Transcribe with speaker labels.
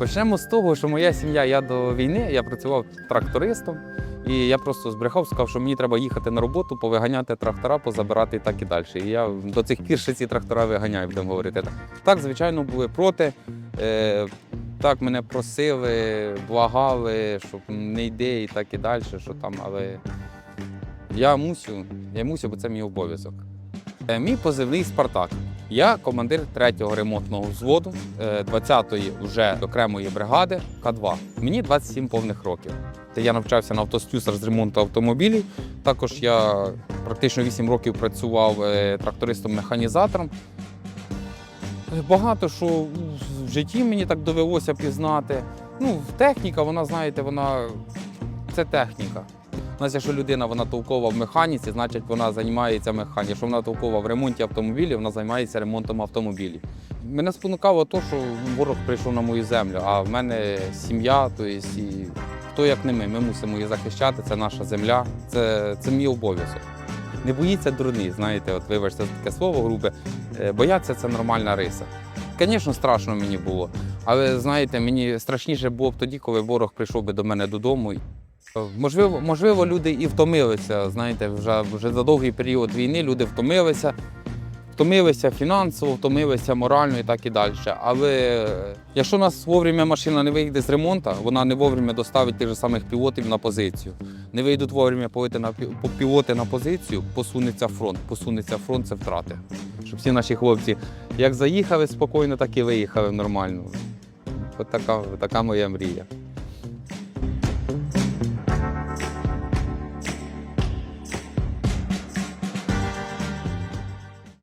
Speaker 1: Почнемо з того, що моя сім'я, я до війни я працював трактористом, і я просто збрехав, сказав, що мені треба їхати на роботу, повиганяти трактора, позабирати і так і далі. І я до цих пір ще ці трактора виганяю, будемо говорити. так. Так, звичайно, були проти. Е, так, мене просили, благали, щоб не йди і так і далі, що там, але я мусю, я мусю, бо це мій обов'язок. Е, Мій позивний Спартак. Я командир 3-го ремонтного взводу е, 20-ї вже окремої бригади К2. Мені 27 повних років. Я навчався на автослюсар з ремонту автомобілів. Також я практично 8 років працював е, трактористом-механізатором. Е, Багато що в житті мені так довелося пізнати. Ну, техніка, вона, знаєте, вона це техніка. Нас, якщо людина вона толкова в механіці, значить вона займається механікою. Якщо вона толкова в ремонті автомобілів, вона займається ремонтом автомобілів. Мене спонукало те, що ворог прийшов на мою землю, а в мене сім'я, то і хто як не ми. Ми мусимо її захищати, це наша земля, це, це мій обов'язок. Не боїться дурні, знаєте, от вибачте таке слово грубе. Е, Бояться це нормальна риса. Звісно, страшно мені було, але знаєте, мені страшніше було б тоді, коли ворог прийшов би до мене додому Можливо, можливо, люди і втомилися. Знаєте, вже, вже за довгий період війни люди втомилися, втомилися фінансово, втомилися морально і так і далі. Але е, якщо у нас вовремя машина не вийде з ремонту, вона не вовремя доставить тих же самих пілотів на позицію. Не вийдуть вовремя пілоти на пілоти на позицію, посунеться фронт. Посунеться фронт це втрати. Щоб всі наші хлопці як заїхали спокійно, так і виїхали нормально. От така, така моя мрія.